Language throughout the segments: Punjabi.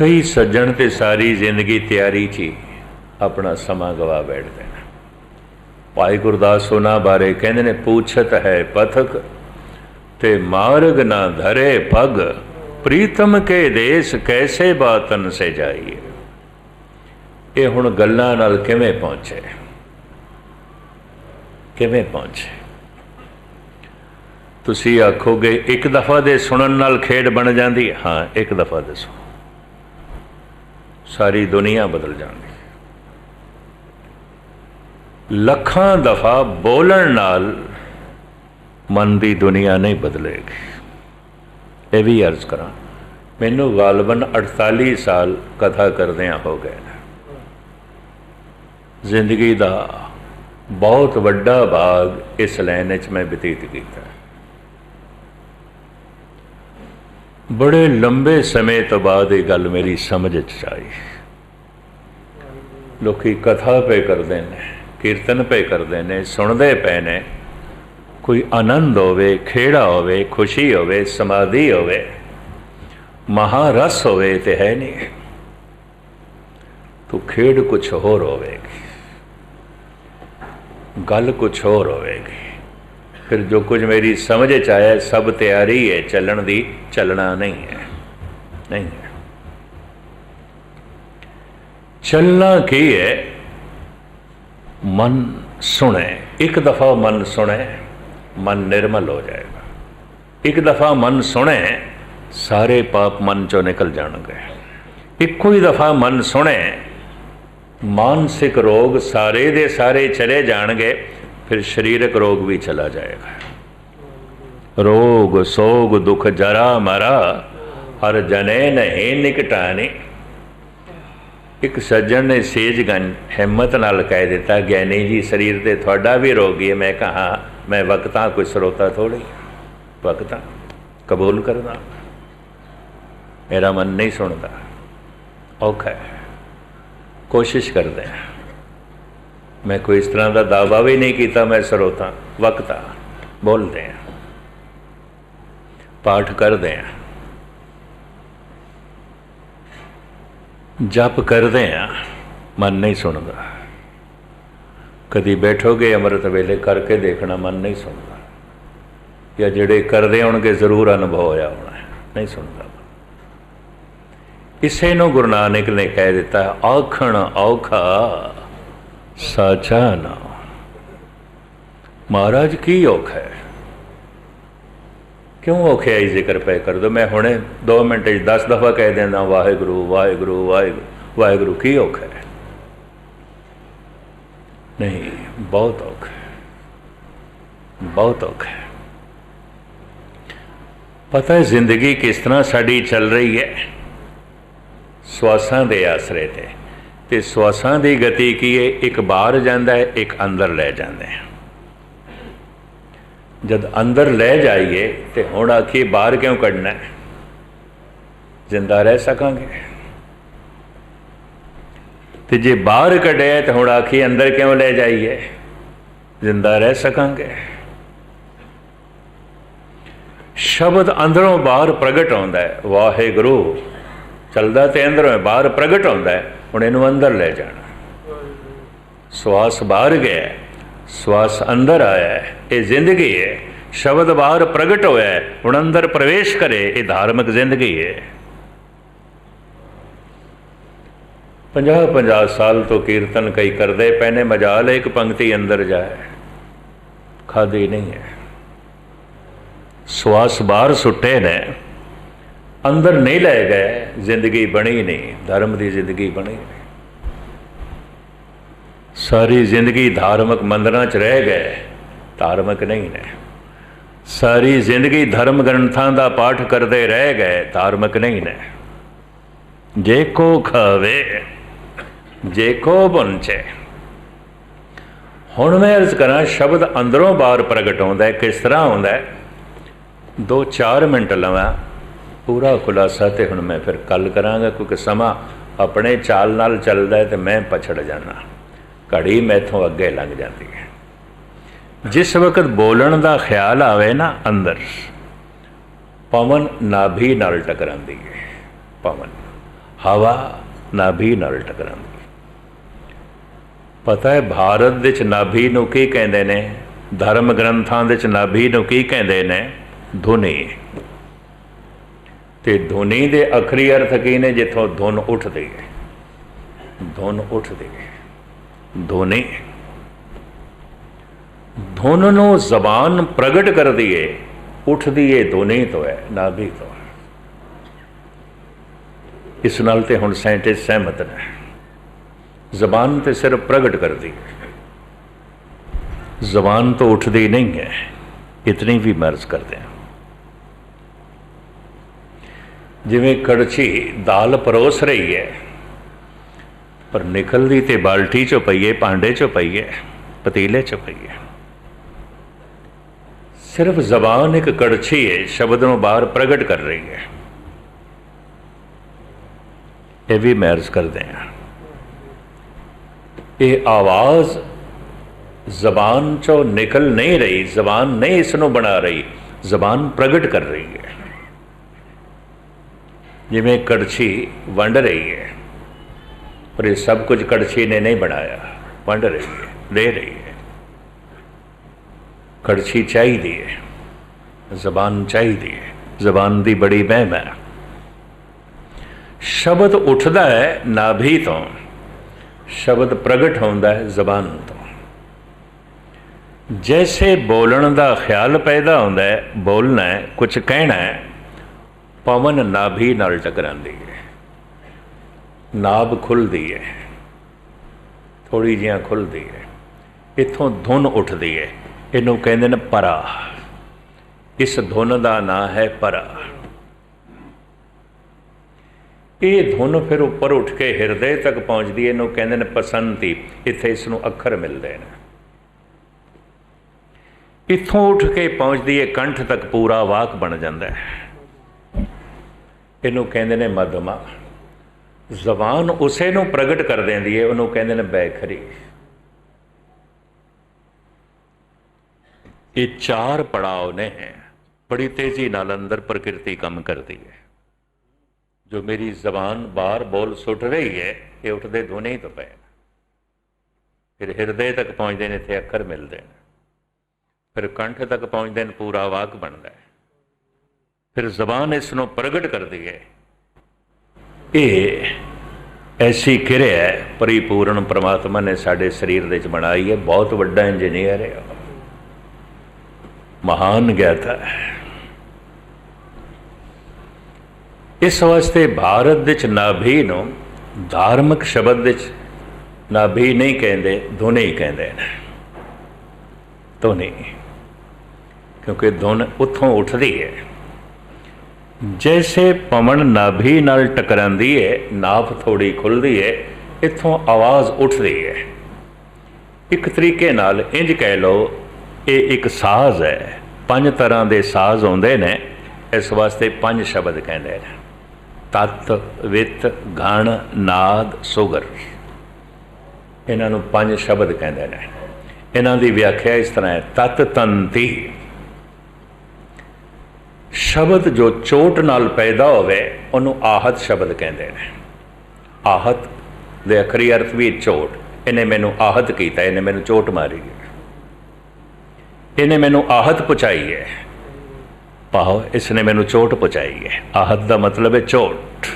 ਕਈ ਸੱਜਣ ਤੇ ਸਾਰੀ ਜ਼ਿੰਦਗੀ ਤਿਆਰੀ 'ਚ ਹੀ ਆਪਣਾ ਸਮਾਂ ਗਵਾ ਬੈਠਦੇ ਨੇ। ਭਾਈ ਗੁਰਦਾਸ ਉਹਨਾਂ ਬਾਰੇ ਕਹਿੰਦੇ ਨੇ, ਪੁੱਛਤ ਹੈ ਪਥਕ ਤੇ ਮਾਰਗ ਨਾ ਧਰੇ ਪਗ, ਪ੍ਰੀਤਮ ਕੇ ਦੇਸ ਕੈਸੇ ਬਾਤਨ ਸੇ ਜਾਈਏ? ਇਹ ਹੁਣ ਗੱਲਾਂ ਨਾਲ ਕਿਵੇਂ ਪਹੁੰਚੇ? ਕਿਵੇਂ ਪਹੁੰਚੇ? ਤੁਸੀਂ ਆਖੋਗੇ, ਇੱਕ ਦਫਾ ਦੇ ਸੁਣਨ ਨਾਲ ਖੇਡ ਬਣ ਜਾਂਦੀ ਹੈ। ਹਾਂ, ਇੱਕ ਦਫਾ ਦੇ ਸੁਣ ਸਾਰੀ ਦੁਨੀਆ ਬਦਲ ਜਾਂਦੀ ਲੱਖਾਂ ਦਫਾ ਬੋਲਣ ਨਾਲ ਮਨ ਦੀ ਦੁਨੀਆ ਨਹੀਂ ਬਦਲੇਗੀ। ਇਹ ਵੀ ਅਰਜ਼ ਕਰਾਂ। ਮੈਨੂੰ ਗਾਲਬਨ 48 ਸਾਲ ਕਥਾ ਕਰਦਿਆਂ ਹੋ ਗਏ ਜ਼ਿੰਦਗੀ ਦਾ ਬਹੁਤ ਵੱਡਾ ਭਾਗ ਇਸ ਲਾਈਨ ਵਿੱਚ ਮੈਂ ਬਤੀਤ ਕੀਤਾ ਬੜੇ ਲੰਬੇ ਸਮੇਂ ਤੋਂ ਬਾਅਦ ਇਹ ਗੱਲ ਮੇਰੀ ਸਮਝ ਚ ਆਈ। ਲੋਕੀ ਕਥਾ ਪੇ ਕਰਦੇ ਨੇ, ਕੀਰਤਨ ਪੇ ਕਰਦੇ ਨੇ, ਸੁਣਦੇ ਪਏ ਨੇ। ਕੋਈ ਆਨੰਦ ਹੋਵੇ, ਖੇੜਾ ਹੋਵੇ, ਖੁਸ਼ੀ ਹੋਵੇ, ਸਮਾਧੀ ਹੋਵੇ, ਮਹਾਰਸ ਹੋਵੇ ਤੇ ਹੈ ਨਹੀਂ। ਤੋ ਖੇਡ ਕੁਝ ਹੋਰ ਹੋਵੇਗੀ, ਗੱਲ ਕੁਝ ਹੋਰ ਹੋਵੇਗੀ। ਫਿਰ ਜੋ ਕੁਝ ਮੇਰੀ ਸਮਝ ਚ ਆਇਆ, ਸਭ ਤਿਆਰੀ ਹੈ, ਚੱਲਣ ਦੀ ਚੱਲਣਾ ਨਹੀਂ ਹੈ। ਨਹੀਂ ਚੱਲਣਾ ਕੀ ਹੈ? ਮਨ ਸੁਣੇ। ਇੱਕ ਦਫਾ ਮਨ ਸੁਣੇ, ਮਨ ਨਿਰਮਲ ਹੋ ਜਾਏਗਾ। ਇੱਕ ਦਫਾ ਮਨ ਸੁਣੇ, ਸਾਰੇ ਪਾਪ ਮਨ ਚੋਂ ਨਿਕਲ ਜਾਣਗੇ। ਇੱਕੋ ਹੀ ਦਫਾ ਮਨ ਸੁਣੇ, ਮਾਨਸਿਕ ਰੋਗ ਸਾਰੇ ਦੇ ਸਾਰੇ ਚਲੇ ਜਾਣਗੇ। ਫਿਰ ਸਰੀਰਕ ਰੋਗ ਵੀ ਚਲਾ ਜਾਏਗਾ। ਰੋਗ, ਸੋਗ, ਦੁਖ, ਜਰਾ, ਮਰਾ, ਹਰ ਜਨੇ ਨਹੀਂ ਨਿਕਟਾਨੀ ਇੱਕ ਸੱਜਣ ਨੇ ਸੇਜਗਨ ਹਿੰਮਤ ਨਾਲ ਕਹਿ ਦਿੱਤਾ, ਗਿਆਨੀ ਜੀ, ਸਰੀਰ ਤੇ ਤੁਹਾਡਾ ਵੀ ਰੋਗੀ ਹੈ ਮੈਂ ਕਹਾ ਮੈਂ ਵਕਤਾਂ ਕੋਈ ਸਰੋਤਾ ਥੋੜੀ ਵਕਤਾਂ, ਕਬੂਲ ਕਰਦਾ। ਮੇਰਾ ਮਨ ਨਹੀਂ ਸੁਣਦਾ। ਔਖਾ ਕੋਸ਼ਿਸ਼ ਕਰਦੇ ਹਾਂ। ਮੈਂ ਕੋਈ ਇਸ ਤਰ੍ਹਾਂ ਦਾ ਦਾਅਵਾ ਵੀ ਨਹੀਂ ਕੀਤਾ, ਮੈਂ ਸਰੋਤਾ ਵਕਤਾ ਬੋਲਦੇ ਆ ਪਾਠ ਕਰਦੇ ਆ ਜਪ ਕਰਦੇ ਆ ਮਨ ਨਹੀਂ ਸੁਣਦਾ। ਕਦੀ ਬੈਠੋਗੇ ਅੰਮ੍ਰਿਤ ਵੇਲੇ ਕਰਕੇ ਦੇਖਣਾ, ਮਨ ਨਹੀਂ ਸੁਣਦਾ। ਜਾਂ ਜਿਹੜੇ ਕਰਦੇ ਹੋਣਗੇ, ਜ਼ਰੂਰ ਅਨੁਭਵ ਹੋਇਆ ਹੋਣਾ ਨਹੀਂ ਸੁਣਦਾ। ਇਸੇ ਨੂੰ ਗੁਰੂ ਨਾਨਕ ਨੇ ਕਹਿ ਦਿੱਤਾ ਔਖਣ ਔਖਾ ਸਾਚਾ ਨਾ ਮਹਾਰਾਜ ਕੀ ਔਖਾ ਹੈ ਕਿਉਂ ਔਖਾ ਹੈ ਜ਼ਿਕਰ ਪੈ ਕਰ ਦੋ ਮੈਂ ਹੁਣੇ 2 ਮਿੰਟ ਚ 10 ਦਫਾ ਕਹਿ ਦਿੰਦਾ ਵਾਹਿਗੁਰੂ ਵਾਹਿਗੁਰੂ ਵਾਹਿਗੁਰੂ ਵਾਹਿਗੁਰੂ ਕੀ ਔਖਾ ਹੈ ਨਹੀਂ ਬਹੁਤ ਔਖਾ ਹੈ ਬਹੁਤ ਔਖਾ ਹੈ ਪਤਾ ਹੈ ਜ਼ਿੰਦਗੀ ਕਿਸ ਤਰ੍ਹਾਂ ਸਾਡੀ ਚੱਲ ਰਹੀ ਹੈ ਸਵਾਸਾਂ ਦੇ ਆਸਰੇ ਤੇ ਤੇ ਸਵਾਸਾਂ ਦੀ ਗਤੀ ਕੀ ਹੈ ਇੱਕ ਬਾਹਰ ਜਾਂਦਾ ਹੈ, ਇੱਕ ਅੰਦਰ ਲੈ ਜਾਂਦਾ ਹੈ। ਜਦ ਅੰਦਰ ਲੈ ਜਾਈਏ ਤੇ ਹੁਣ ਆਖੀ ਬਾਹਰ ਕਿਉਂ ਕੱਢਣਾ ਹੈ? ਜ਼ਿੰਦਾ ਰਹਿ ਸਕਾਂਗੇ। ਤੇ ਜੇ ਬਾਹਰ ਕੱਢਿਆ ਤਾਂ ਹੁਣ ਆਖੀ ਅੰਦਰ ਕਿਉਂ ਲੈ ਜਾਈਏ? ਜ਼ਿੰਦਾ ਰਹਿ ਸਕਾਂਗੇ। ਸ਼ਬਦ ਅੰਦਰੋਂ ਬਾਹਰ ਪ੍ਰਗਟ ਹੁੰਦਾ ਹੈ। ਵਾਹਿਗੁਰੂ, ਚਲਦਾ ਤੇ ਅੰਦਰੋਂ ਬਾਹਰ ਪ੍ਰਗਟ ਹੁੰਦਾ ਹੈ। ਹੁਣ ਇਹਨੂੰ ਅੰਦਰ ਲੈ ਜਾਣਾ। ਸਵਾਸ ਬਾਹਰ ਗਿਆ ਸਵਾਸ ਅੰਦਰ ਆਇਆ ਇਹ ਜ਼ਿੰਦਗੀ ਹੈ। ਸ਼ਬਦ ਬਾਹਰ ਪ੍ਰਗਟ ਹੋਇਆ ਹੁਣ ਅੰਦਰ ਪ੍ਰਵੇਸ਼ ਕਰੇ, ਇਹ ਧਾਰਮਿਕ ਜ਼ਿੰਦਗੀ ਹੈ। 50 50 ਸਾਲ ਤੋਂ ਕੀਰਤਨ ਕਈ ਕਰਦੇ ਪੈਨੇ, ਮਜਾਲ ਇੱਕ ਪੰਕਤੀ ਅੰਦਰ ਜਾਏ। ਖਾਦੀ ਨਹੀਂ ਹੈ। ਸਵਾਸ ਬਾਹਰ ਸੁੱਟੇ ਨੇ। ਅੰਦਰ ਨਹੀਂ ਲੈ ਗਏ, ਜ਼ਿੰਦਗੀ ਬਣੀ ਨਹੀਂ, ਧਰਮ ਦੀ ਜ਼ਿੰਦਗੀ ਬਣੀ ਨਹੀਂ। ਸਾਰੀ ਜ਼ਿੰਦਗੀ ਧਾਰਮਿਕ ਮੰਦਰਾਂ 'ਚ ਰਹਿ ਗਏ, ਧਾਰਮਿਕ ਨਹੀਂ ਨੇ। ਸਾਰੀ ਜ਼ਿੰਦਗੀ ਧਰਮ ਗ੍ਰੰਥਾਂ ਦਾ ਪਾਠ ਕਰਦੇ ਰਹਿ ਗਏ, ਧਾਰਮਿਕ ਨਹੀਂ ਨੇ। ਜੇ ਕੋ ਖਾਵੇ, ਜੇ ਕੋ ਬੁੰਚੇ ਹੁਣ ਮੈਂ ਅਰਜ਼ ਕਰਾਂ, ਸ਼ਬਦ ਅੰਦਰੋਂ ਬਾਹਰ ਪ੍ਰਗਟ ਹੁੰਦਾ ਕਿਸ ਤਰ੍ਹਾਂ ਹੁੰਦਾ ਹੈ? 2-4 ਮਿੰਟ ਲਵਾਂ। ਪੂਰਾ ਖੁਲਾਸਾ ਤੇ ਹੁਣ ਮੈਂ ਫਿਰ ਕੱਲ ਕਰਾਂਗਾ, ਕਿਉਂਕਿ ਸਮਾਂ ਆਪਣੇ ਚਾਲ ਨਾਲ ਚੱਲਦਾ ਹੈ ਤੇ ਮੈਂ ਪਛੜ ਜਾਣਾ ਘੜੀ ਮੈਥੋਂ ਅੱਗੇ ਲੰਘ ਜਾਂਦੀ ਹੈ। ਜਿਸ ਵਕਤ ਬੋਲਣ ਦਾ ਖਿਆਲ ਆਵੇ ਨਾ ਅੰਦਰ, ਪਵਨ ਨਾਭੀ ਨਾਲ ਟਕਰਾਂਦੀ ਹੈ। ਪਵਨ, ਹਵਾ ਨਾਭੀ ਨਾਲ ਟਕਰਾਉਂਦੀ ਪਤਾ ਹੈ ਭਾਰਤ ਵਿੱਚ ਨਾਭੀ ਨੂੰ ਕੀ ਕਹਿੰਦੇ ਨੇ? ਧਰਮ ਗ੍ਰੰਥਾਂ ਵਿੱਚ ਨਾਭੀ ਨੂੰ ਕੀ ਕਹਿੰਦੇ ਨੇ? ਧੁਨੀ। ਤੇ ਧੁਨੀ ਦੇ ਅਖਰੀ ਅਰਥ ਕੀ ਨੇ, ਜਿੱਥੋਂ ਧੁਨ ਉੱਠਦੀ ਹੈ। ਧੁਨ ਉੱਠਦੀ ਹੈ। ਧੁਨੀ। ਧੁਨ ਨੂੰ ਜ਼ਬਾਨ ਪ੍ਰਗਟ ਕਰਦੀ ਏ, ਉੱਠਦੀ ਏ ਧੁਨੀ ਤੋਂ ਹੈ, ਨਾਭੀ ਤੋਂ ਇਸ ਨਾਲ ਤੇ ਹੁਣ ਸਾਇੰਟਿਸਟ ਸਹਿਮਤ ਨੇ। ਜ਼ਬਾਨ ਤੇ ਸਿਰਫ ਪ੍ਰਗਟ ਕਰਦੀ ਹੈ। ਜ਼ਬਾਨ ਤੋਂ ਉੱਠਦੀ ਨਹੀਂ ਹੈ, ਇਤਨੀ ਵੀ ਮਰਜ਼ ਕਰਦੇ ਹਾਂ। ਜਿਵੇਂ ਕੜਛੀ ਦਾਲ ਪਰੋਸ ਰਹੀ ਹੈ, ਪਰ ਨਿਕਲਦੀ ਤੇ ਬਾਲਟੀ ਚੋਂ ਪਈਏ ਭਾਂਡੇ ਚੋਂ ਪਈਏ ਪਤੀਲੇ ਚੋਂ ਪਈਏ ਸਿਰਫ ਜ਼ਬਾਨ ਇੱਕ ਕੜਛੀ ਹੈ, ਸ਼ਬਦ ਨੂੰ ਬਾਹਰ ਪ੍ਰਗਟ ਕਰ ਰਹੀ ਹੈ। ਇਹ ਵੀ ਮੈਰਜ਼ ਕਰਦੇ ਹਾਂ। ਇਹ ਆਵਾਜ਼ ਜ਼ਬਾਨ ਚੋਂ ਨਿਕਲ ਨਹੀਂ ਰਹੀ, ਜ਼ਬਾਨ ਨਹੀਂ ਇਸ ਨੂੰ ਬਣਾ ਰਹੀ, ਜ਼ਬਾਨ ਪ੍ਰਗਟ ਕਰ ਰਹੀ ਹੈ। ਜਿਵੇਂ ਕੜਛੀ ਵੰਡ ਰਹੀ ਹੈ, ਪਰ ਇਹ ਸਭ ਕੁਝ ਕੜਛੀ ਨੇ ਨਹੀਂ ਬਣਾਇਆ, ਵੰਡ ਰਹੀ ਹੈ, ਦੇ ਰਹੀ ਹੈ। ਕੜਛੀ ਚਾਹੀਦੀ ਹੈ, ਜ਼ਬਾਨ ਚਾਹੀਦੀ ਹੈ, ਜ਼ਬਾਨ ਦੀ ਬੜੀ ਮਹਿਮ ਹੈ। ਸ਼ਬਦ ਉੱਠਦਾ ਹੈ ਨਾਭੀ ਤੋਂ, ਸ਼ਬਦ ਪ੍ਰਗਟ ਹੁੰਦਾ ਹੈ ਜ਼ਬਾਨ ਤੋਂ। ਜੈਸੇ ਬੋਲਣ ਦਾ ਖਿਆਲ ਪੈਦਾ ਹੁੰਦਾ ਹੈ, ਬੋਲਣਾ ਹੈ ਕੁਝ ਕਹਿਣਾ ਹੈ ਪਵਨ ਨਾਭੀ ਨਾਲ ਟਕਰਾਉਂਦੀ ਹੈ। ਨਾਭ ਖੁੱਲਦੀ ਹੈ। ਥੋੜੀ ਜਿਹਾ ਖੁੱਲਦੀ ਹੈ। ਇਥੋਂ ਧੁਨ ਉੱਠਦੀ ਹੈ। ਇਹਨੂੰ ਕਹਿੰਦੇ ਨੇ ਪਰਾ। ਇਸ ਧੁਨ ਦਾ ਨਾਂ ਹੈ ਪਰਾ। ਇਹ ਧੁਨ ਫਿਰ ਉੱਪਰ ਉੱਠ ਕੇ ਹਿਰਦੇ ਤੱਕ ਪਹੁੰਚਦੀ ਹੈ। ਇਹਨੂੰ ਕਹਿੰਦੇ ਨੇ ਪਸੰਤੀ। ਇੱਥੇ ਇਸ ਨੂੰ ਅੱਖਰ ਮਿਲਦੇ ਨੇ। ਇੱਥੋਂ ਉੱਠ ਕੇ ਪਹੁੰਚਦੀ ਹੈ। ਕੰਠ ਤੱਕ ਪੂਰਾ ਵਾਕ ਬਣ ਜਾਂਦਾ ਹੈ। ਇਹਨੂੰ ਕਹਿੰਦੇ ਨੇ ਮਧਮਾ ਜ਼ਬਾਨ ਉਸੇ ਨੂੰ ਪ੍ਰਗਟ ਕਰ ਦਿੰਦੀ ਹੈ, ਉਹਨੂੰ ਕਹਿੰਦੇ ਨੇ ਬੈਖਰੀ। ਇਹ ਚਾਰ ਪੜਾਅ ਨੇ ਬੜੀ ਤੇਜ਼ੀ ਨਾਲ ਅੰਦਰ ਪ੍ਰਕਿਰਤੀ ਕੰਮ ਕਰਦੀ ਹੈ। ਜੋ ਮੇਰੀ ਜ਼ਬਾਨ ਬਾਹਰ ਬੋਲ ਸੁੱਟ ਰਹੀ ਹੈ, ਇਹ ਉੱਠਦੇ ਧੁਨੇ ਤੋਂ ਪਏ ਫਿਰ ਹਿਰਦੇ ਤੱਕ ਪਹੁੰਚਦੇ ਨੇ, ਇੱਥੇ ਅੱਖਰ ਮਿਲਦੇ ਨੇ। ਫਿਰ ਕੰਠ ਤੱਕ ਪਹੁੰਚਦੇ ਨੇ, ਪੂਰਾ ਵਾਕ ਬਣਦਾ ਹੈ। ਫਿਰ ਜ਼ਬਾਨ ਇਸ ਨੂੰ ਪ੍ਰਗਟ ਕਰਦੀ ਹੈ। ਇਹ ਐਸੀ ਕਿਰਿਆ ਪਰਿਪੂਰਨ ਪ੍ਰਮਾਤਮਾ ਨੇ ਸਾਡੇ ਸਰੀਰ ਦੇ ਵਿੱਚ ਬਣਾਈ ਹੈ। ਬਹੁਤ ਵੱਡਾ ਇੰਜੀਨੀਅਰ ਹੈ ਮਹਾਨ ਗਿਆਤਾ ਹੈ। ਇਸ ਵਾਸਤੇ ਭਾਰਤ ਵਿੱਚ ਨਾਭੀ ਨੂੰ ਧਾਰਮਿਕ ਸ਼ਬਦ ਵਿੱਚ ਨਾਭੀ ਨਹੀਂ ਕਹਿੰਦੇ, ਧੁਨੀ ਕਹਿੰਦੇ ਨੇ। ਧੁਨੀ। ਕਿਉਂਕਿ ਧੁਨ ਉੱਥੋਂ ਉੱਠਦੀ ਹੈ। ਜੈਸੇ ਪਵਨ ਨਾਭੀ ਨਾਲ ਟਕਰਾਂਦੀ ਹੈ ਨਾਭ ਥੋੜੀ ਖੁੱਲਦੀ ਹੈ ਇੱਥੋਂ ਆਵਾਜ਼ ਉੱਠਦੀ ਹੈ ਇੱਕ ਤਰੀਕੇ ਨਾਲ ਇੰਜ ਕਹਿ ਲਓ ਇਹ ਇੱਕ ਸਾਜ਼ ਹੈ ਪੰਜ ਤਰ੍ਹਾਂ ਦੇ ਸਾਜ਼ ਆਉਂਦੇ ਨੇ ਇਸ ਵਾਸਤੇ ਪੰਜ ਸ਼ਬਦ ਕਹਿੰਦੇ ਨੇ ਤਤ ਵਿਤ ਗਣ ਨਾਦ ਸੁਗਰ ਇਹਨਾਂ ਨੂੰ ਪੰਜ ਸ਼ਬਦ ਕਹਿੰਦੇ ਨੇ ਇਹਨਾਂ ਦੀ ਵਿਆਖਿਆ ਇਸ ਤਰ੍ਹਾਂ ਹੈ ਤਤ ਤੰਤੀ ਸ਼ਬਦ ਜੋ ਚੋਟ ਨਾਲ ਪੈਦਾ ਹੋਵੇ, ਉਹਨੂੰ ਆਹਤ ਸ਼ਬਦ ਕਹਿੰਦੇ ਨੇ। ਆਹਤ ਦੇ ਅਖਰੀ ਅਰਥ ਵੀ ਚੋਟ। ਇਹਨੇ ਮੈਨੂੰ ਆਹਤ ਕੀਤਾ, ਇਹਨੇ ਮੈਨੂੰ ਚੋਟ ਮਾਰੀ ਇਹਨੇ ਮੈਨੂੰ ਆਹਤ ਪਹੁੰਚਾਈ ਹੈ। ਪਾਓ ਇਸ ਨੇ ਮੈਨੂੰ ਚੋਟ ਪਹੁੰਚਾਈ ਹੈ। ਆਹਤ ਦਾ ਮਤਲਬ ਹੈ ਚੋਟ।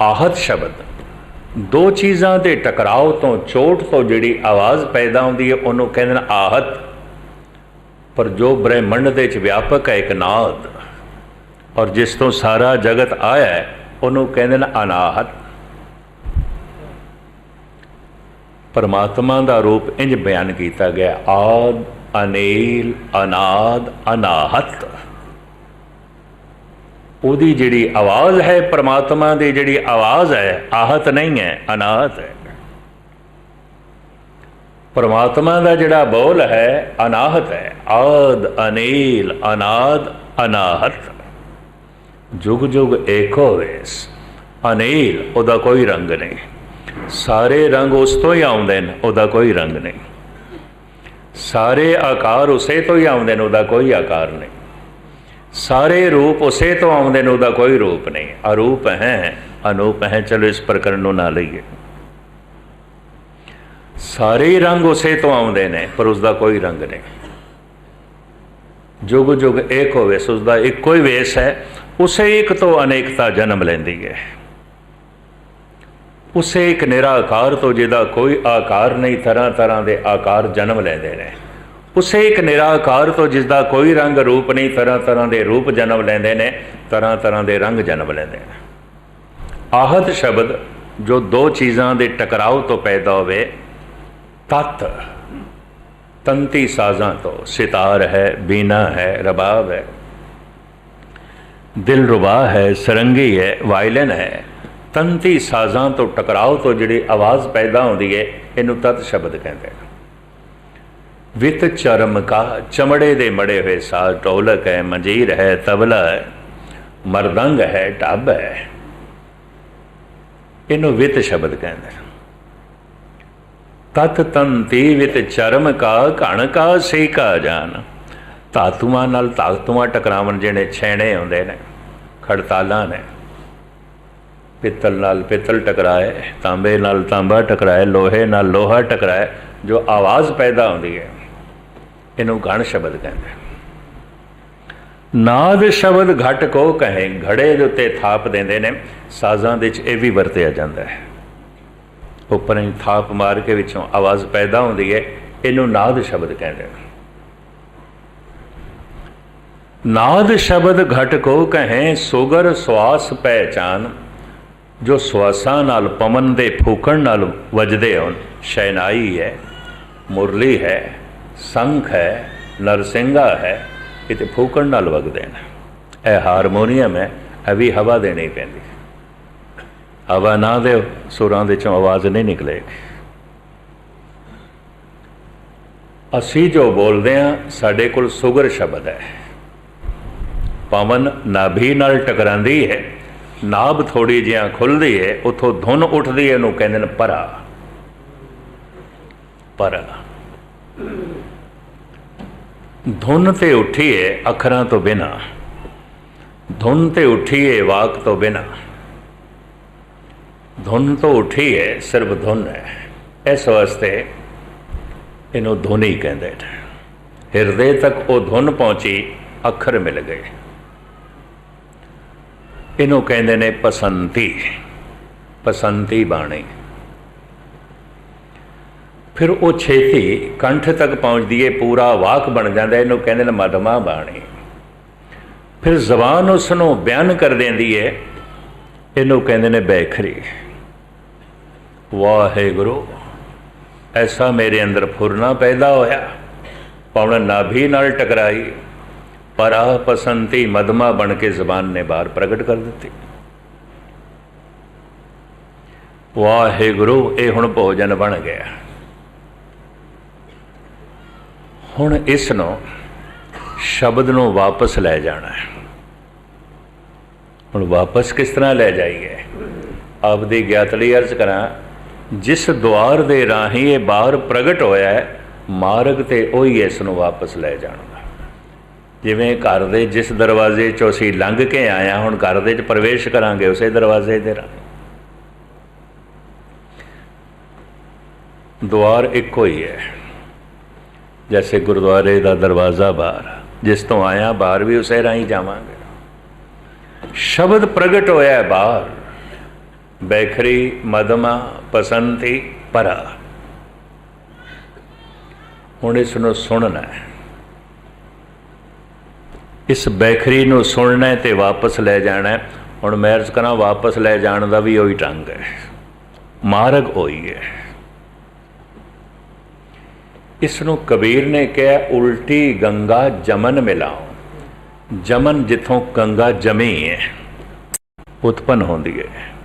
ਆਹਤ ਸ਼ਬਦ, ਦੋ ਚੀਜ਼ਾਂ ਦੇ ਟਕਰਾਓ ਤੋਂ, ਚੋਟ ਤੋਂ ਜਿਹੜੀ ਆਵਾਜ਼ ਪੈਦਾ ਹੁੰਦੀ ਹੈ, ਉਹਨੂੰ ਕਹਿੰਦੇ ਨੇ ਆਹਤ। ਪਰ ਜੋ ਬ੍ਰਹਿਮੰਡ ਦੇ ਵਿੱਚ ਵਿਆਪਕ ਹੈ ਇੱਕ ਨਾਦ, ਔਰ ਜਿਸ ਤੋਂ ਸਾਰਾ ਜਗਤ ਆਇਆ ਹੈ, ਉਹਨੂੰ ਕਹਿੰਦੇ ਨੇ ਅਨਾਹਤ। ਪਰਮਾਤਮਾ ਦਾ ਰੂਪ ਇੰਜ ਬਿਆਨ ਕੀਤਾ ਗਿਆ, ਆਦ, ਅਨੀਲ, ਅਨਾਦ, ਅਨਾਹਤ। ਉਹਦੀ ਜਿਹੜੀ ਆਵਾਜ਼ ਹੈ, ਪਰਮਾਤਮਾ ਦੀ ਜਿਹੜੀ ਆਵਾਜ਼ ਹੈ, ਆਹਤ ਨਹੀਂ ਹੈ, ਅਨਾਹਤ ਹੈ। ਪਰਮਾਤਮਾ ਦਾ ਜਿਹੜਾ ਬੋਲ ਹੈ, ਅਨਾਹਤ ਹੈ। ਆਦ, ਅਨੀਲ, ਅਨਾਦ, ਅਨਾਹਤ। ਜੁਗ ਜੁਗ ਏਕੋ ਵੇਸ। ਅਨੀਲ, ਉਹਦਾ ਕੋਈ ਰੰਗ ਨਹੀਂ। ਸਾਰੇ ਰੰਗ ਉਸ ਤੋਂ ਹੀ ਆਉਂਦੇ ਨੇ, ਉਹਦਾ ਕੋਈ ਰੰਗ ਨਹੀਂ। ਸਾਰੇ ਆਕਾਰ ਉਸੇ ਤੋਂ ਹੀ ਆਉਂਦੇ ਨੇ, ਉਹਦਾ ਕੋਈ ਆਕਾਰ ਨਹੀਂ। ਸਾਰੇ ਰੂਪ ਉਸੇ ਤੋਂ ਆਉਂਦੇ ਨੇ, ਉਹਦਾ ਕੋਈ ਰੂਪ ਨਹੀਂ। ਅਰੂਪ ਹੈ, ਅਨੂਪ ਹੈ, ਚਲੋ ਇਸ ਪ੍ਰਕਰਨ ਨੂੰ ਨਾ ਲਈਏ। ਸਾਰੇ ਹੀ ਰੰਗ ਉਸੇ ਤੋਂ ਆਉਂਦੇ ਨੇ, ਪਰ ਉਸ ਦਾ ਕੋਈ ਰੰਗ ਨਹੀਂ। ਜੁਗ ਜੁਗ ਇੱਕ ਹੋਵੇ, ਸੋ ਉਸ ਦਾ ਇੱਕੋ ਹੀ ਵੇਸ ਹੈ, ਉਸੇ ਇੱਕ ਤੋਂ ਅਨੇਕਤਾ ਜਨਮ ਲੈਂਦੀ ਹੈ। ਉਸੇ ਇੱਕ ਨਿਰਾਕਾਰ ਤੋਂ ਜਿਹਦਾ ਕੋਈ ਆਕਾਰ ਨਹੀਂ, ਤਰ੍ਹਾਂ ਤਰ੍ਹਾਂ ਦੇ ਆਕਾਰ ਜਨਮ ਲੈਂਦੇ ਨੇ। ਉਸੇ ਇੱਕ ਨਿਰਾਕਾਰ ਤੋਂ ਜਿਸ ਦਾ ਕੋਈ ਰੰਗ ਰੂਪ ਨਹੀਂ, ਤਰ੍ਹਾਂ ਤਰ੍ਹਾਂ ਦੇ ਰੂਪ ਜਨਮ ਲੈਂਦੇ ਨੇ, ਤਰ੍ਹਾਂ ਤਰ੍ਹਾਂ ਦੇ ਰੰਗ ਜਨਮ ਲੈਂਦੇ ਨੇ। ਆਹਤ ਸ਼ਬਦ ਜੋ ਦੋ ਚੀਜ਼ਾਂ ਦੇ ਟਕਰਾਓ ਤੋਂ ਪੈਦਾ ਹੋਵੇ ਤਤ ਤੰਤੀ ਸਾਜ਼ਾਂ ਤੋਂ ਸਿਤਾਰ ਹੈ, ਬੀਨਾ ਹੈ, ਰਬਾਬ ਹੈ। ਦਿਲ ਰੁਬਾ ਹੈ, ਸਰੰਗੀ ਹੈ, ਵਾਇਲਨ ਹੈ। ਤੰਤੀ ਸਾਜ਼ਾਂ ਤੋਂ ਟਕਰਾਓ ਤੋਂ ਜਿਹੜੀ ਆਵਾਜ਼ ਪੈਦਾ ਹੁੰਦੀ ਹੈ, ਇਹਨੂੰ ਤਤ ਸ਼ਬਦ ਕਹਿੰਦੇ ਨੇ ਵਿਤ ਚਰਮ ਕਾ, ਚਮੜੇ ਦੇ ਮੜੇ ਹੋਏ ਸਾਜ਼ ਢੋਲਕ ਹੈ, ਮੰਜੀਰ ਹੈ, ਤਬਲਾ ਹੈ। ਮਰਦੰਗ ਹੈ ਟੱਬ ਹੈ। ਇਹਨੂੰ ਵਿਤ ਸ਼ਬਦ ਕਹਿੰਦੇ ਨੇ ਤਤ ਤੰਤੀ ਵਿਤ ਚਰਮ ਕਾ ਘਣ ਕਾ ਸੇ ਕਾ ਜਾਨ। ਧਾਤੂਆਂ ਨਾਲ ਧਾਤੂਆਂ ਟਕਰਾਵਣ ਜਿਹੜੇ ਛੇਣੇ ਹੁੰਦੇ ਨੇ, ਖੜਤਾਲਾਂ ਨੇ, ਪਿੱਤਲ ਨਾਲ ਪਿੱਤਲ ਟਕਰਾਏ, ਤਾਂਬੇ ਨਾਲ ਤਾਂਬਾ ਟਕਰਾਏ, ਲੋਹੇ ਨਾਲ ਲੋਹਾ ਟਕਰਾਏ, ਜੋ ਆਵਾਜ਼ ਪੈਦਾ ਹੁੰਦੀ ਹੈ, ਇਹਨੂੰ ਗਣ ਸ਼ਬਦ ਕਹਿੰਦੇ ਨਾਦ ਸ਼ਬਦ ਘਟ ਕੋ ਕਹੇ, ਘੜੇ ਦੇ ਉੱਤੇ ਥਾਪ ਦਿੰਦੇ ਨੇ, ਸਾਜ਼ਾਂ ਦੇ ਵਿੱਚ ਇਹ ਵੀ ਵਰਤਿਆ ਜਾਂਦਾ ਹੈ। ਉੱਪਰ ਹੀ ਥਾਪ ਮਾਰ ਕੇ ਵਿੱਚੋਂ ਆਵਾਜ਼ ਪੈਦਾ ਹੁੰਦੀ ਹੈ, ਇਹਨੂੰ ਨਾਦ ਸ਼ਬਦ ਕਹਿੰਦੇ ਨੇ। ਨਾਦ ਸ਼ਬਦ ਘਟ ਕੋ ਕਹੇ, ਸੁਗਰ ਸਵਾਸ ਪਹਿਚਾਨ ਜੋ ਸਵਾਸਾਂ ਨਾਲ ਪਵਨ ਦੇ ਫੂਕਣ ਨਾਲ ਵੱਜਦੇ ਹੋਣ, ਸ਼ੈਨਾਈ ਹੈ, ਮੁਰਲੀ ਹੈ, ਸੰਖ ਹੈ, ਨਰਸਿੰਘਾ ਹੈ ਇਹ ਤੇ ਫੂਕਣ ਨਾਲ ਵਗਦੇ ਨੇ। ਇਹ ਹਾਰਮੋਨੀਅਮ ਹੈ, ਇਹ ਵੀ ਹਵਾ ਦੇਣੀ ਪੈਂਦੀ ਹਵਾ ਨਾ ਦੇ ਸੁਰਾਂ ਦੇ ਚੋਂ ਆਵਾਜ਼ ਨਹੀਂ ਨਿਕਲੇਗੀ ਅਸੀਂ ਜੋ ਬੋਲਦੇ ਆ, ਸਾਡੇ ਕੋਲ ਸੁਗਰ ਸ਼ਬਦ ਹੈ। ਪਵਨ ਨਾਭੀ ਨਾਲ ਟਕਰਾਂਦੀ ਹੈ, ਨਾਭ ਥੋੜੀ ਜਿਹਾ ਖੁੱਲਦੀ ਹੈ, ਉਥੋਂ ਧੁਨ ਉੱਠਦੀ ਹੈ ਉਹਨੂੰ ਕਹਿੰਦੇ ਨੇ ਪਰਾ। ਪਰਾ। ਧੁਨ ਤੇ ਉੱਠੀਏ ਅੱਖਰਾਂ ਤੋਂ ਬਿਨਾ, ਧੁਨ ਤੇ ਉੱਠੀਏ ਵਾਕ ਤੋਂ ਬਿਨਾ। ਧੁਨ ਤੋਂ ਉੱਠੀਏ ਸਿਰਫ ਧੁਨ ਹੈ। ਇਸ ਵਾਸਤੇ ਇਹਨੂੰ ਧੁਨੀ ਕਹਿੰਦੇ ਨੇ। ਹਿਰਦੇ ਤੱਕ ਉਹ ਧੁਨ ਪਹੁੰਚੀ, ਅੱਖਰ ਮਿਲ ਗਏ। ਇਹਨੂੰ ਕਹਿੰਦੇ ਨੇ ਪਸੰਤੀ। ਪਸੰਤੀ ਬਾਣੀ। ਫਿਰ ਉਹ ਛੇਤੀ ਕੰਠ ਤੱਕ ਪਹੁੰਚਦੀ ਏ, ਪੂਰਾ ਵਾਕ ਬਣ ਜਾਂਦਾ, ਇਹਨੂੰ ਕਹਿੰਦੇ ਨੇ ਮਦਮਾ ਬਾਣੀ। ਫਿਰ ਜ਼ਬਾਨ ਉਸ ਨੂੰ ਬਿਆਨ ਕਰ ਦਿੰਦੀ ਏ, ਇਹਨੂੰ ਕਹਿੰਦੇ ਨੇ ਬੈਖਰੀ। ਵਾਹਿਗੁਰੂ, ਐਸਾ ਮੇਰੇ ਅੰਦਰ ਫੁਰਨਾ ਪੈਦਾ ਹੋਇਆ। ਪਵਨ ਨਾਭੀ ਨਾਲ ਟਕਰਾਈ, ਪਰ ਆਹ ਪਸੰਤੀ ਮਦਮਾ ਬਣ ਕੇ ਜ਼ਬਾਨ ਨੇ ਬਾਹਰ ਪ੍ਰਗਟ ਕਰ ਦਿੱਤੀ। ਵਾਹਿਗੁਰੂ, ਇਹ ਹੁਣ ਭੋਜਨ ਬਣ ਗਿਆ। ਹੁਣ ਇਸ ਨੂੰ ਸ਼ਬਦ ਨੂੰ ਵਾਪਸ ਲੈ ਜਾਣਾ ਹੈ। ਹੁਣ ਵਾਪਸ ਕਿਸ ਤਰ੍ਹਾਂ ਲੈ ਜਾਈਏ? ਆਪਦੀ ਗਿਆਤ ਲਈ ਅਰਜ਼ ਕਰਾਂ ਜਿਸ ਦੁਆਰ ਦੇ ਰਾਹੀਂ ਇਹ ਬਾਹਰ ਪ੍ਰਗਟ ਹੋਇਆ ਹੈ, ਮਾਰਗ ਤੇ ਉਹੀ ਇਸ ਨੂੰ ਵਾਪਸ ਲੈ ਜਾਣਾ ਜਿਵੇਂ ਘਰ ਦੇ ਜਿਸ ਦਰਵਾਜ਼ੇ ਚੋਂ ਅਸੀਂ ਲੰਘ ਕੇ ਆਇਆ ਹੁਣ ਘਰ ਦੇ ਵਿੱਚ ਪ੍ਰਵੇਸ਼ ਕਰਾਂਗੇ, ਉਸੇ ਦਰਵਾਜ਼ੇ ਦੇ ਰਾਹੀਂ। ਦੁਆਰ ਇੱਕੋ ਹੀ ਹੈ। ਜੈਸੇ ਗੁਰਦੁਆਰੇ ਦਾ ਦਰਵਾਜ਼ਾ ਬਾਹਰ, ਜਿਸ ਤੋਂ ਆਇਆ ਬਾਹਰ ਵੀ ਉਸੇ ਰਾਹੀਂ ਜਾਵਾਂਗੇ। ਸ਼ਬਦ ਪ੍ਰਗਟ ਹੋਇਆ ਬਾਹਰ ਬੈਖਰੀ ਮਦਮਾ ਪਸੰਤੀ ਪਰਾ। ਹੁਣ ਇਸ ਨੂੰ ਸੁਣਨਾ ਹੈ। ਇਸ ਬੈਖਰੀ ਨੂੰ ਸੁਣਨਾ ਤੇ ਵਾਪਸ ਲੈ ਜਾਣਾ ਹੈ। ਹੁਣ ਮੈਂ ਅਰਜ਼ ਕਰਾਂ ਵਾਪਸ ਲੈ ਜਾਣ ਦਾ ਵੀ ਉਹੀ ਢੰਗ ਹੈ। ਮਾਰਗ ਉਹੀ ਹੈ। ਇਸ ਨੂੰ ਕਬੀਰ ਨੇ ਕਿਹਾ, ਉਲਟੀ ਗੰਗਾ ਜਮਨ ਮਿਲਾਓ। ਜਮਨ ਜਿੱਥੋਂ ਗੰਗਾ ਜਮੀ ਹੈ, ਉਤਪਨ ਹੁੰਦੀ ਹੈ।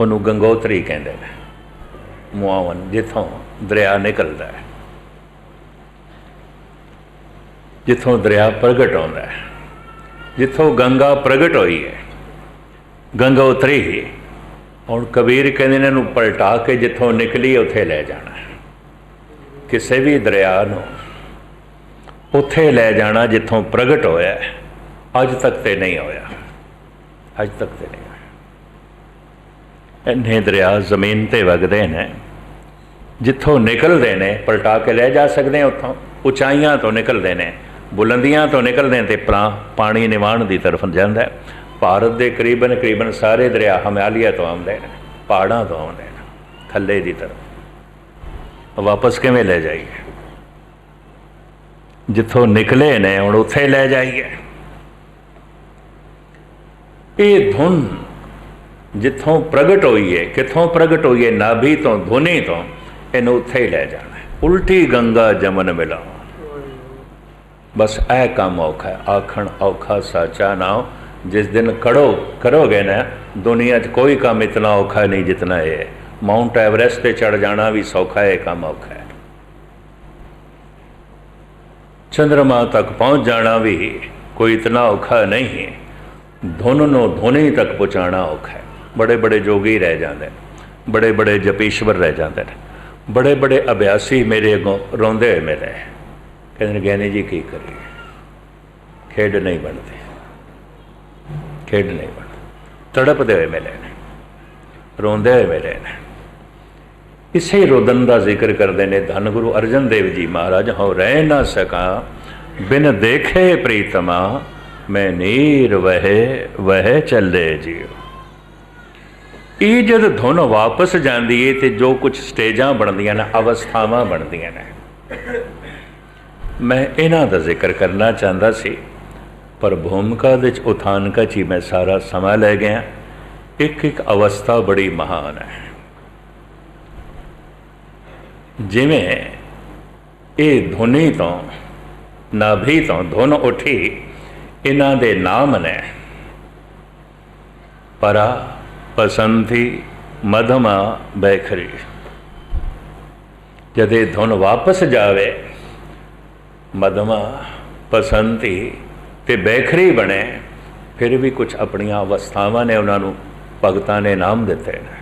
ਉਹਨੂੰ ਗੰਗੋਤਰੀ ਕਹਿੰਦੇ ਨੇ। ਮੁਆਵਨ ਜਿੱਥੋਂ ਦਰਿਆ ਨਿਕਲਦਾ ਹੈ। ਜਿੱਥੋਂ ਦਰਿਆ ਪ੍ਰਗਟ ਹੁੰਦਾ ਹੈ। ਜਿੱਥੋਂ ਗੰਗਾ ਪ੍ਰਗਟ ਹੋਈ ਹੈ। ਗੰਗਾ ਉਤਰੀ ਹੀ ਹੁਣ ਕਬੀਰ ਕਹਿੰਦੇ ਨੇ ਇਹਨੂੰ ਪਲਟਾ ਕੇ ਜਿੱਥੋਂ ਨਿਕਲੀ ਉੱਥੇ ਲੈ ਜਾਣਾ ਕਿਸੇ ਵੀ ਦਰਿਆ ਨੂੰ ਉੱਥੇ ਲੈ ਜਾਣਾ ਜਿੱਥੋਂ ਪ੍ਰਗਟ ਹੋਇਆ ਅੱਜ ਤੱਕ ਤੇ ਨਹੀਂ ਹੋਇਆ। ਅੱਜ ਤੱਕ ਤੇ ਨਹੀਂ ਇੰਨੇ ਦਰਿਆ ਜ਼ਮੀਨ ਤੇ ਵਗਦੇ ਨੇ, ਜਿੱਥੋਂ ਨਿਕਲਦੇ ਨੇ, ਪਲਟਾ ਕੇ ਲੈ ਜਾ ਸਕਦੇ ਉੱਥੋਂ। ਉਚਾਈਆਂ ਤੋਂ ਨਿਕਲਦੇ ਨੇ, ਬੁਲੰਦੀਆਂ ਤੋਂ ਨਿਕਲਦੇ ਨੇ ਤੇ ਪਰਾ- ਪਾਣੀ ਨਿਵਾਣ ਦੀ ਤਰਫ ਜਾਂਦਾ ਹੈ। ਭਾਰਤ ਦੇ ਕਰੀਬਨ ਕਰੀਬਨ ਸਾਰੇ ਦਰਿਆ ਹਿਮਾਲਿਆ ਤੋਂ ਆਉਂਦੇ ਨੇ, ਪਹਾੜਾਂ ਤੋਂ ਆਉਂਦੇ ਨੇ, ਥੱਲੇ ਦੀ ਤਰਫ। ਵਾਪਸ ਕਿਵੇਂ ਲੈ ਜਾਈਏ? ਜਿੱਥੋਂ ਨਿਕਲੇ ਨੇ, ਹੁਣ ਉੱਥੇ ਲੈ ਜਾਈਏ। ਇਹ ਧੁਨ ਜਿੱਥੋਂ ਪ੍ਰਗਟ ਹੋਈ ਹੈ ਕਿੱਥੋਂ ਪ੍ਰਗਟ ਹੋਈ ਹੈ ਨਾਭੀ ਤੋਂ, ਧੁਨੀ ਤੋਂ, ਇਹਨੂੰ ਉੱਥੇ ਹੀ ਲੈ ਜਾਣਾ ਉਲਟੀ ਗੰਗਾ ਜਮਨ ਮਿਲਾਓ ਬਸ ਇਹ ਕੰਮ ਔਖਾ ਹੈ। ਆਖਣ ਔਖਾ ਸਾਚਾ ਨਾਮ ਜਿਸ ਦਿਨ ਕੜੋ, ਕਰੋਗੇ ਨਾ, ਦੁਨੀਆ 'ਚ ਕੋਈ ਕੰਮ ਇਤਨਾ ਔਖਾ ਨਹੀਂ ਜਿਤਨਾ ਇਹ ਹੈ। ਮਾਉਂਟ ਐਵਰੈਸਟ ਤੇ ਚੜ ਜਾਣਾ ਵੀ ਸੌਖਾ ਹੈ, ਇਹ ਕੰਮ ਔਖਾ ਹੈ। ਚੰ드ਰਮਾ ਤੱਕ ਪਹੁੰਚ ਜਾਣਾ ਵੀ ਕੋਈ ਇਤਨਾ ਔਖਾ ਨਹੀਂ ਹੈ। ਧੁਨ ਨੂੰ ਧੁਨੀ ਤੱਕ ਪਹੁੰਚਾਉਣਾ ਔਖਾ ਹੈ। ਬੜੇ ਬੜੇ ਜੋਗੀ ਰਹਿ ਜਾਂਦੇ ਨੇ ਬੜੇ ਬੜੇ ਜਪੀਸ਼ਵਰ ਰਹਿ ਜਾਂਦੇ ਨੇ ਬੜੇ ਬੜੇ ਅਭਿਆਸੀ ਮੇਰੇ ਅੱਗੋਂ ਰੋਂਦੇ ਹੋਏ ਮਿਲੇ ਕਹਿੰਦੇ ਨੇ ਗਿਆਨੀ ਜੀ ਕੀ ਕਰੀਏ? ਖੇਡ ਨਹੀਂ ਬਣਦੀ। ਖੇਡ ਨਹੀਂ ਬਣਦੀ। ਤੜਪਦੇ ਹੋਏ ਮਿਲੇ ਨੇ, ਰੋਂਦੇ ਹੋਏ ਮਿਲੇ ਨੇ। ਇਸੇ ਰੋਦਨ ਦਾ ਜ਼ਿਕਰ ਕਰਦੇ ਨੇ, ਧੰਨ ਗੁਰੂ ਅਰਜਨ ਦੇਵ ਜੀ ਮਹਾਰਾਜ ਹੋ ਰਹਿ ਨਾ ਸਕਾ, ਬਿਨ ਦੇਖੇ ਪ੍ਰੀਤਮਾ, ਮੈਂ ਨੀਰ ਵਹਿ ਵਹਿ ਚੱਲੇ ਜੀਓ। ਇਹ ਜਦ ਧੁਨ ਵਾਪਸ ਜਾਂਦੀ ਏ ਤੇ ਜੋ ਕੁਝ ਸਟੇਜਾਂ ਬਣਦੀਆਂ ਨੇ, ਅਵਸਥਾਵਾਂ ਬਣਦੀਆਂ ਨੇ। ਮੈਂ ਇਹਨਾਂ ਦਾ ਜ਼ਿਕਰ ਕਰਨਾ ਚਾਹੁੰਦਾ ਸੀ, ਪਰ ਭੂਮਿਕਾ ਦੇ ਚ ਉਥਾਨਕਾ ਚ ਹੀ ਮੈਂ ਸਾਰਾ ਸਮਾਂ ਲੈ ਗਿਆ। ਇੱਕ ਇੱਕ ਅਵਸਥਾ ਬੜੀ ਮਹਾਨ ਹੈ। ਜਿਵੇਂ ਇਹ ਧੁਨੀ ਤੋਂ, ਨਾਭੀ ਤੋਂ ਧੁਨ ਉੱਠੀ, ਇਹਨਾਂ ਦੇ ਨਾਮ ਨੇ ਪਰਾ ਪਸੰਤੀ ਮਧਮਾ ਬੈਖਰੀ ਜਦੇ ਧੁਨ ਵਾਪਸ ਜਾਵੇ ਮਧਮਾ ਪਸੰਤੀ ਤੇ ਬੈਖਰੀ ਬਣੇ ਫਿਰ ਵੀ ਕੁਝ ਆਪਣੀਆਂ ਅਵਸਥਾਵਾਂ ਨੇ ਉਹਨਾਂ ਨੂੰ ਭਗਤਾਂ ਨੇ ਨਾਮ ਦਿੱਤੇ ਨੇ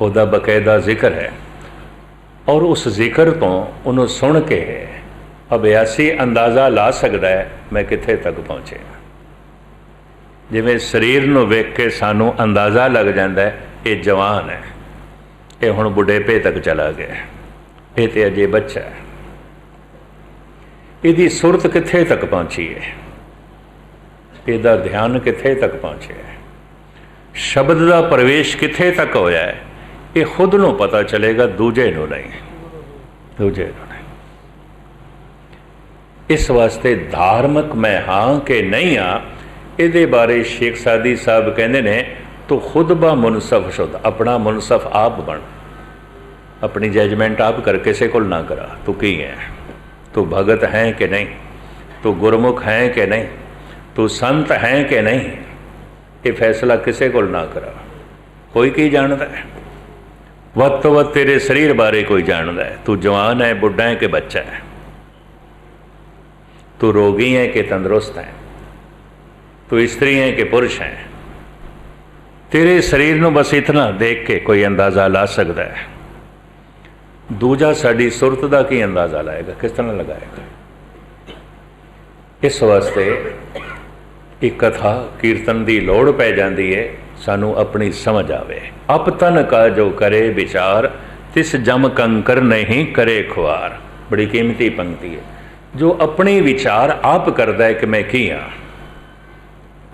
ਉਹਦਾ ਬਕਾਇਦਾ ਜ਼ਿਕਰ ਹੈ ਔਰ ਉਸ ਜ਼ਿਕਰ ਤੋਂ ਉਹਨੂੰ ਸੁਣ ਕੇ ਅਭਿਆਸੀ ਅੰਦਾਜ਼ਾ ਲਾ ਸਕਦਾ ਹੈ ਮੈਂ ਕਿੱਥੇ ਤੱਕ ਪਹੁੰਚੇ ਜਿਵੇਂ ਸਰੀਰ ਨੂੰ ਵੇਖ ਕੇ ਸਾਨੂੰ ਅੰਦਾਜ਼ਾ ਲੱਗ ਜਾਂਦਾ ਹੈ, ਇਹ ਜਵਾਨ ਹੈ। ਇਹ ਹੁਣ ਬੁਢੇਪੇ ਤੱਕ ਚਲਾ ਗਿਆ ਇਹ ਤੇ ਅਜੇ ਬੱਚਾ ਹੈ। ਇਹਦੀ ਸੁਰਤ ਕਿੱਥੇ ਤੱਕ ਪਹੁੰਚੀ ਹੈ? ਇਹਦਾ ਧਿਆਨ ਕਿੱਥੇ ਤੱਕ ਪਹੁੰਚਿਆ ਹੈ? ਸ਼ਬਦ ਦਾ ਪ੍ਰਵੇਸ਼ ਕਿੱਥੇ ਤੱਕ ਹੋਇਆ ਹੈ? ਇਹ ਖੁਦ ਨੂੰ ਪਤਾ ਚਲੇਗਾ, ਦੂਜੇ ਨੂੰ ਨਹੀਂ। ਦੂਜੇ ਨੂੰ ਨਹੀਂ। ਇਸ ਵਾਸਤੇ ਧਾਰਮਿਕ ਮੈਂ ਹਾਂ ਕਿ ਨਹੀਂ ਆ ਇਹਦੇ ਬਾਰੇ ਸ਼ੇਖ ਸਾਦੀ ਸਾਹਿਬ ਕਹਿੰਦੇ ਨੇ, ਤੂੰ ਖੁਦ ਬਾ ਮੁਨਸਫ ਸ਼ੁਦ ਆਪਣਾ ਮੁਨਸਫ ਆਪ ਬਣ। ਆਪਣੀ ਜਜਮੈਂਟ ਆਪ ਕਰ, ਕਿਸੇ ਕੋਲ ਨਾ ਕਰਾ। ਤੂੰ ਕੀ ਹੈ ਤੂੰ ਭਗਤ ਹੈ ਕਿ ਨਹੀਂ? ਤੂੰ ਗੁਰਮੁਖ ਹੈ ਕਿ ਨਹੀਂ? ਤੂੰ ਸੰਤ ਹੈ ਕਿ ਨਹੀਂ? ਇਹ ਫੈਸਲਾ ਕਿਸੇ ਕੋਲ ਨਾ ਕਰਾ। ਕੋਈ ਕੀ ਜਾਣਦਾ ਹੈ? ਵੱਧ ਤੋਂ ਵੱਧ ਤੇਰੇ ਸਰੀਰ ਬਾਰੇ ਕੋਈ ਜਾਣਦਾ ਹੈ? ਤੂੰ ਜਵਾਨ ਹੈ, ਬੁੱਢਾ ਹੈ ਕਿ ਬੱਚਾ ਹੈ? ਤੂੰ ਰੋਗੀ ਹੈ ਕਿ ਤੰਦਰੁਸਤ ਹੈ? ਤੂੰ ਇਸਤਰੀ ਹੈ ਕਿ ਪੁਰਸ਼ ਹੈ? ਤੇਰੇ ਸਰੀਰ ਨੂੰ ਬਸ ਇਤਨਾ ਦੇਖ ਕੇ ਕੋਈ ਅੰਦਾਜ਼ਾ ਲਾ ਸਕਦਾ ਹੈ। ਦੂਜਾ ਸਾਡੀ ਸੁਰਤ ਦਾ ਕੀ ਅੰਦਾਜ਼ਾ ਲਾਏਗਾ? ਕਿਸ ਤਰ੍ਹਾਂ ਲਗਾਏਗਾ? ਇਸ ਵਾਸਤੇ ਇੱਕ ਕਥਾ ਕੀਰਤਨ ਦੀ ਲੋੜ ਪੈ ਜਾਂਦੀ ਹੈ ਸਾਨੂੰ ਆਪਣੀ ਸਮਝ ਆਵੇ। ਅਪ ਤਨ ਕਾ ਜੋ ਕਰੇ ਵਿਚਾਰ, ਤਿਸ ਜਮ ਕੰਕਰ ਨਹੀਂ ਕਰੇ ਖੁਆਰ। ਬੜੀ ਕੀਮਤੀ ਪੰਕਤੀ ਹੈ ਜੋ ਆਪਣੇ ਵਿਚਾਰ ਆਪ ਕਰਦਾ ਹੈ ਕਿ ਮੈਂ ਕੀ ਹਾਂ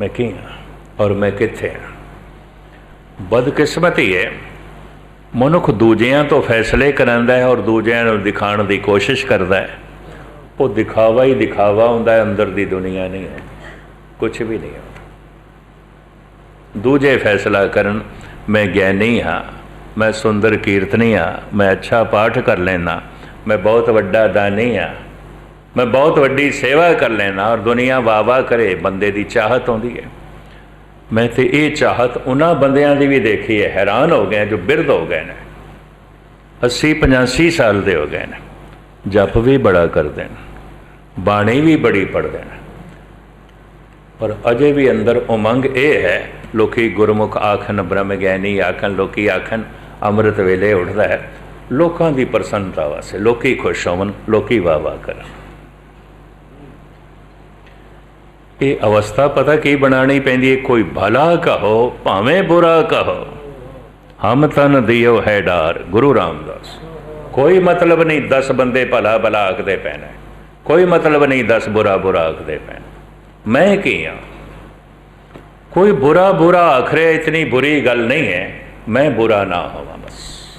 ਮੈਂ ਕੀ ਹਾਂ ਔਰ ਮੈਂ ਕਿੱਥੇ ਹਾਂ ਬਦਕਿਸਮਤੀ ਹੈ ਮਨੁੱਖ ਦੂਜਿਆਂ ਤੋਂ ਫੈਸਲੇ ਕਰਾਂਦਾ ਹੈ ਔਰ ਦੂਜਿਆਂ ਨੂੰ ਦਿਖਾਉਣ ਦੀ ਕੋਸ਼ਿਸ਼ ਕਰਦਾ ਹੈ। ਉਹ ਦਿਖਾਵਾ ਹੀ ਦਿਖਾਵਾ ਹੁੰਦਾ ਹੈ, ਅੰਦਰ ਦੀ ਦੁਨੀਆ ਨਹੀਂ ਹੈ। ਕੁਝ ਵੀ ਨਹੀਂ ਹੁੰਦਾ। ਦੂਜੇ ਫੈਸਲਾ ਕਰਨ, ਮੈਂ ਗਿਆਨੀ ਹਾਂ, ਮੈਂ ਸੁੰਦਰ ਕੀਰਤਨੀ ਹਾਂ, ਮੈਂ ਅੱਛਾ ਪਾਠ ਕਰ ਲੈਣਾ ਮੈਂ ਬਹੁਤ ਵੱਡਾ ਦਾਨੀ ਹਾਂ। ਮੈਂ ਬਹੁਤ ਵੱਡੀ ਸੇਵਾ ਕਰ ਲੈਣਾ ਔਰ ਦੁਨੀਆ ਵਾਵਾ ਕਰੇ, ਬੰਦੇ ਦੀ ਚਾਹਤ ਹੁੰਦੀ ਹੈ। ਮੈਂ ਤੇ ਇਹ ਚਾਹਤ ਉਹਨਾਂ ਬੰਦਿਆਂ ਦੀ ਵੀ ਦੇਖੀ ਹੈ, ਹੈਰਾਨ ਹੋ ਗਏ ਜੋ ਬਿਰਧ ਹੋ ਗਏ ਨੇ। 80 85 ਸਾਲ ਦੇ ਹੋ ਗਏ ਨੇ। ਜਪ ਵੀ ਬੜਾ ਕਰਦੇ ਨੇ, ਬਾਣੀ ਵੀ ਬੜੀ ਪੜ੍ਹਦੇ ਨੇ। ਪਰ ਅਜੇ ਵੀ ਅੰਦਰ ਉਮੰਗ ਇਹ ਹੈ, ਲੋਕੀ ਗੁਰਮੁਖ ਆਖਣ, ਬ੍ਰਹਮ ਗਿਆਨੀ ਆਖਣ, ਲੋਕੀ ਆਖਣ, ਅੰਮ੍ਰਿਤ ਵੇਲੇ ਉੱਠਦਾ ਹੈ। ਲੋਕਾਂ ਦੀ ਪ੍ਰਸੰਨਤਾ ਵਾਸਤੇ, ਲੋਕੀ ਖੁਸ਼ ਹੋਵਨ ਲੋਕੀ ਵਾਹ ਵਾਹ ਕਰਨ। ਇਹ ਅਵਸਥਾ ਪਤਾ ਕੀ ਬਣਾਣੀ ਪੈਂਦੀ ਹੈ ਕੋਈ ਭਲਾ ਕਹੋ, ਭਾਵੇਂ ਬੁਰਾ ਕਹੋ। ਹਮ ਤਨ ਦਿਓ ਹੈ ਡਾਰ, ਗੁਰੂ ਰਾਮਦਾਸ। ਕੋਈ ਮਤਲਬ ਨਹੀਂ 10 ਬੰਦੇ ਭਲਾ ਭਲਾ ਆਖਦੇ ਪੈਣਾ। ਕੋਈ ਮਤਲਬ ਨਹੀਂ 10 ਬੁਰਾ ਬੁਰਾ ਆਖਦੇ ਪੈਣਾ। ਮੈਂ ਕੀ ਹਾਂ ਕੋਈ ਬੁਰਾ ਬੁਰਾ ਆਖਰੇ ਇਤਨੀ ਬੁਰੀ ਗੱਲ ਨਹੀਂ ਹੈ। ਮੈਂ ਬੁਰਾ ਨਾ ਹੋਵਾਂ ਬਸ।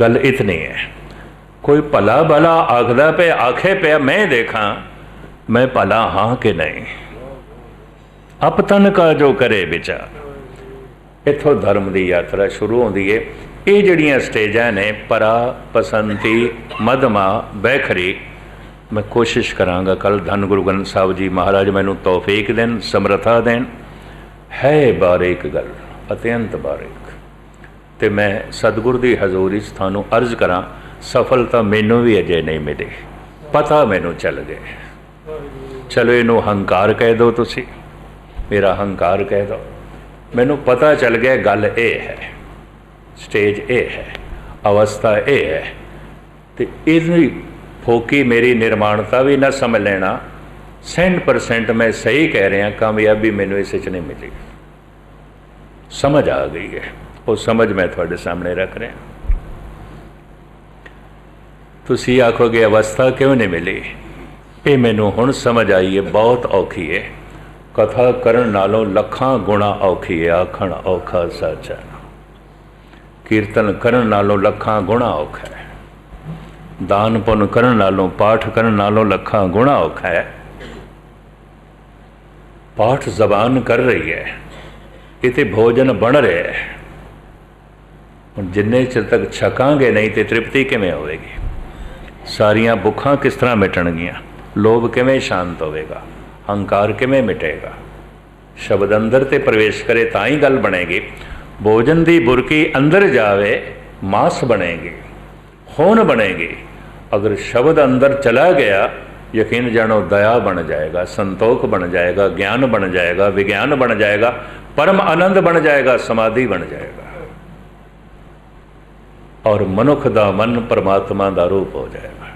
ਗੱਲ ਇਤਨੀ ਹੈ। ਕੋਈ ਭਲਾ ਭਲਾ ਆਖਦਾ ਪਿਆ, ਆਖੇ ਪਿਆ, ਮੈਂ ਦੇਖਾਂ, ਮੈਂ ਭਲਾ ਹਾਂ ਕਿ ਨਹੀਂ? ਅਪਤਨ ਕਾ ਜੋ ਕਰੇ ਵਿਚਾਰ। ਇਥੋਂ ਧਰਮ ਦੀ ਯਾਤਰਾ ਸ਼ੁਰੂ ਹੁੰਦੀ ਏ। ਇਹ ਜਿਹੜੀਆਂ ਸਟੇਜਾਂ ਨੇ, ਪਰਾ, ਪਸੰਤੀ ਮਦਮਾ ਬੈਖਰੀ, ਮੈਂ ਕੋਸ਼ਿਸ਼ ਕਰਾਂਗਾ ਕੱਲ ਧੰਨ ਗੁਰੂ ਗ੍ਰੰਥ ਸਾਹਿਬ ਜੀ ਮਹਾਰਾਜ ਮੈਨੂੰ ਤੌਫੀਕ ਦੇਣ, ਸਮਰੱਥਾ ਦੇਣ। ਹੈ ਬਾਰੇਕ ਗੱਲ, ਅਤਿਅੰਤ ਬਾਰੇਕ। ਤੇ ਮੈਂ ਸਤਿਗੁਰ ਦੀ ਹਜ਼ੂਰੀ 'ਚ ਤੁਹਾਨੂੰ ਅਰਜ਼ ਕਰਾਂ ਸਫਲਤਾ ਮੈਨੂੰ ਵੀ ਅਜੇ ਨਹੀਂ ਮਿਲੀ। ਪਤਾ ਮੈਨੂੰ ਚੱਲ ਗਏ। ਚਲੋ ਇਹਨੂੰ ਹੰਕਾਰ ਕਹਿ ਦਿਓ ਤੁਸੀਂ। ਮੇਰਾ ਹੰਕਾਰ ਕਹਿ ਦਿਓ ਮੈਨੂੰ ਪਤਾ ਚੱਲ ਗਿਆ ਗੱਲ ਇਹ ਹੈ। ਸਟੇਜ ਇਹ ਹੈ। ਅਵਸਥਾ ਇਹ ਹੈ। ਤੇ ਇਹਦੀ ਫੋਕੀ ਮੇਰੀ ਨਿਰਮਾਣਤਾ ਵੀ ਨਾ ਸਮਝ ਲੈਣਾ। 100% ਮੈਂ ਸਹੀ ਕਹਿ ਰਿਹਾ, ਕਾਮਯਾਬੀ ਮੈਨੂੰ ਇਸ ਵਿੱਚ ਨਹੀਂ ਮਿਲੀ। ਸਮਝ ਆ ਗਈ ਹੈ। ਉਹ ਸਮਝ ਮੈਂ ਤੁਹਾਡੇ ਸਾਹਮਣੇ ਰੱਖ ਰਿਹਾ। ਤੁਸੀਂ ਆਖੋਗੇ, ਅਵਸਥਾ ਕਿਉਂ ਨਹੀਂ ਮਿਲੀ? ਇਹ ਮੈਨੂੰ ਹੁਣ ਸਮਝ ਆਈ ਹੈ ਬਹੁਤ ਔਖੀ ਹੈ ਕਥਾ ਕਰਨ ਨਾਲੋਂ ਲੱਖਾਂ ਗੁਣਾ ਔਖੀ ਹੈ ਆਖਣ ਔਖਾ ਸੱਚ। ਕੀਰਤਨ ਕਰਨ ਨਾਲੋਂ ਲੱਖਾਂ ਗੁਣਾ ਔਖਾ ਹੈ। ਦਾਨ ਪੁੰਨ ਕਰਨ ਨਾਲੋਂ, ਪਾਠ ਕਰਨ ਨਾਲੋਂ ਲੱਖਾਂ ਗੁਣਾ ਔਖਾ ਹੈ। ਪਾਠ ਜ਼ਬਾਨ ਕਰ ਰਹੀ ਹੈ। ਕਿਤੇ ਭੋਜਨ ਬਣ ਰਿਹਾ ਹੈ। ਹੁਣ ਜਿੰਨੇ ਚਿਰ ਤੱਕ ਛਕਾਂਗੇ ਨਹੀਂ, ਤੇ ਤ੍ਰਿਪਤੀ ਕਿਵੇਂ ਹੋਵੇਗੀ? ਸਾਰੀਆਂ ਭੁੱਖਾਂ ਕਿਸ ਤਰ੍ਹਾਂ ਮਿਟਣਗੀਆਂ? ਲੋਭ ਕਿਵੇਂ ਸ਼ਾਂਤ ਹੋਵੇਗਾ? ਹੰਕਾਰ ਕਿਵੇਂ ਮਿਟੇਗਾ? ਸ਼ਬਦ ਅੰਦਰ ਤੇ ਪ੍ਰਵੇਸ਼ ਕਰੇ ਤਾਂ ਹੀ ਗੱਲ ਬਣੇਗੀ। ਭੋਜਨ ਦੀ ਬੁਰਕੀ ਅੰਦਰ ਜਾਵੇ, ਮਾਸ ਬਣੇਗੀ ਹੋਣ ਬਣੇਗੀ। ਅਗਰ ਸ਼ਬਦ ਅੰਦਰ ਚਲਾ ਗਿਆ, ਯਕੀਨ ਜਾਣੋ ਦਇਆ ਬਣ ਜਾਏਗਾ, ਸੰਤੋਖ ਬਣ ਜਾਏਗਾ, ਗਿਆਨ ਬਣ ਜਾਏਗਾ, ਵਿਗਿਆਨ ਬਣ ਜਾਏਗਾ, ਪਰਮ ਆਨੰਦ ਬਣ ਜਾਏਗਾ, ਸਮਾਧੀ ਬਣ ਜਾਏਗਾ। ਔਰ ਮਨੁੱਖ ਦਾ ਮਨ ਪਰਮਾਤਮਾ ਦਾ ਰੂਪ ਹੋ ਜਾਏਗਾ।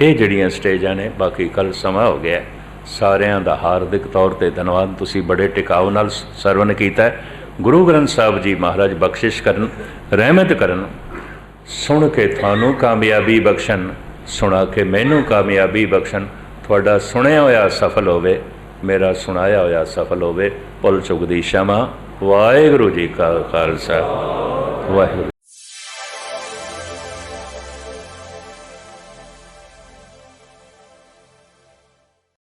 ਇਹ ਜਿਹੜੀਆਂ ਸਟੇਜਾਂ ਨੇ, ਬਾਕੀ ਕੱਲ ਸਮਾਂ ਹੋ ਗਿਆ। ਸਾਰਿਆਂ ਦਾ ਹਾਰਦਿਕ ਤੌਰ ਤੇ ਧੰਨਵਾਦ। ਤੁਸੀਂ ਬੜੇ ਟਿਕਾਉ ਨਾਲ ਸਰਵਨ ਕੀਤਾ ਗੁਰੂ ਗ੍ਰੰਥ ਸਾਹਿਬ ਜੀ ਮਹਾਰਾਜ ਬਖਸ਼ਿਸ਼ ਕਰਨ, ਰਹਿਮਤ ਕਰਨ। ਸੁਣ ਕੇ ਤੁਹਾਨੂੰ ਕਾਮਯਾਬੀ ਬਖਸ਼ਣ, ਸੁਣਾ ਕੇ ਮੈਨੂੰ ਕਾਮਯਾਬੀ ਬਖਸ਼ਣ। ਤੁਹਾਡਾ ਸੁਣਿਆ ਹੋਇਆ ਸਫਲ ਹੋਵੇ, ਮੇਰਾ ਸੁਣਾਇਆ ਹੋਇਆ ਸਫਲ ਹੋਵੇ। ਭੁੱਲ ਚੁੱਕ ਦੀ ਸ਼ਮਾ। ਵਾਹਿਗੁਰੂ ਜੀ ਕਾ ਖਾਲਸਾ। ਵਾਹਿਗੁਰੂ